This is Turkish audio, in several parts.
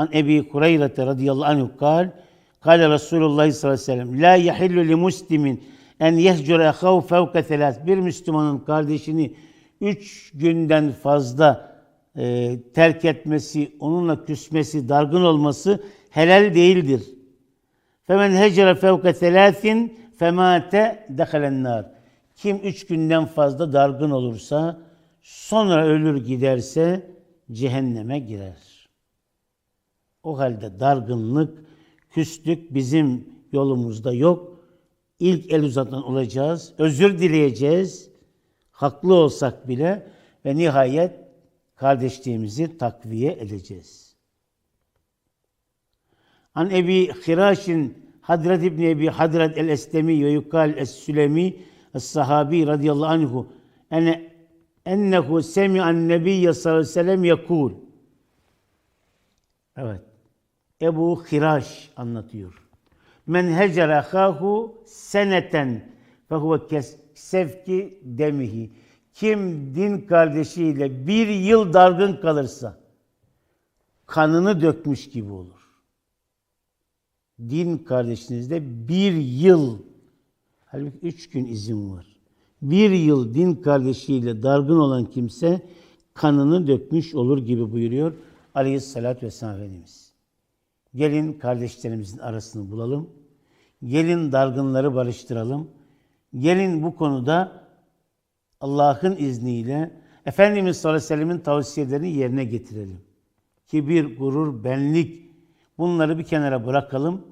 An Ebi Hureyre radıyallahu anhu kal, Kale Resulullah sallallahu aleyhi ve sellem, La yahillu li muslimin en yehcure ehav fevke telas. Bir Müslümanın kardeşini üç günden fazla e, terk etmesi, onunla küsmesi, dargın olması helal değildir. Femen hecre fevke telatin femate dehalen nar. Kim üç günden fazla dargın olursa, sonra ölür giderse cehenneme girer. O halde dargınlık, küslük bizim yolumuzda yok. İlk el uzatan olacağız, özür dileyeceğiz, haklı olsak bile ve nihayet kardeşliğimizi takviye edeceğiz. An Ebi Hiraşin Hadrat İbni Ebi Hadrat el-Eslemi ve yukal es-Sülemi es-Sahabi radıyallahu anhu ene ennehu semi'an nebiyye sallallahu aleyhi ve sellem yakul. Evet. Ebu Hiraş anlatıyor. Men hecere ahahu seneten fe huve sevki demihi. Kim din kardeşiyle bir yıl dargın kalırsa kanını dökmüş gibi olur. Din kardeşinizde bir yıl, halbuki üç gün izin var. Bir yıl din kardeşiyle dargın olan kimse kanını dökmüş olur gibi buyuruyor Aleyhisselatü Vesselam Efendimiz. Gelin kardeşlerimizin arasını bulalım. Gelin dargınları barıştıralım. Gelin bu konuda Allah'ın izniyle Efendimiz sallallahu aleyhi ve sellemin tavsiyelerini yerine getirelim. Kibir, gurur, benlik bunları bir kenara bırakalım.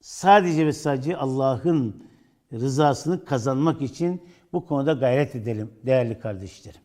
Sadece ve sadece Allah'ın rızasını kazanmak için bu konuda gayret edelim değerli kardeşlerim.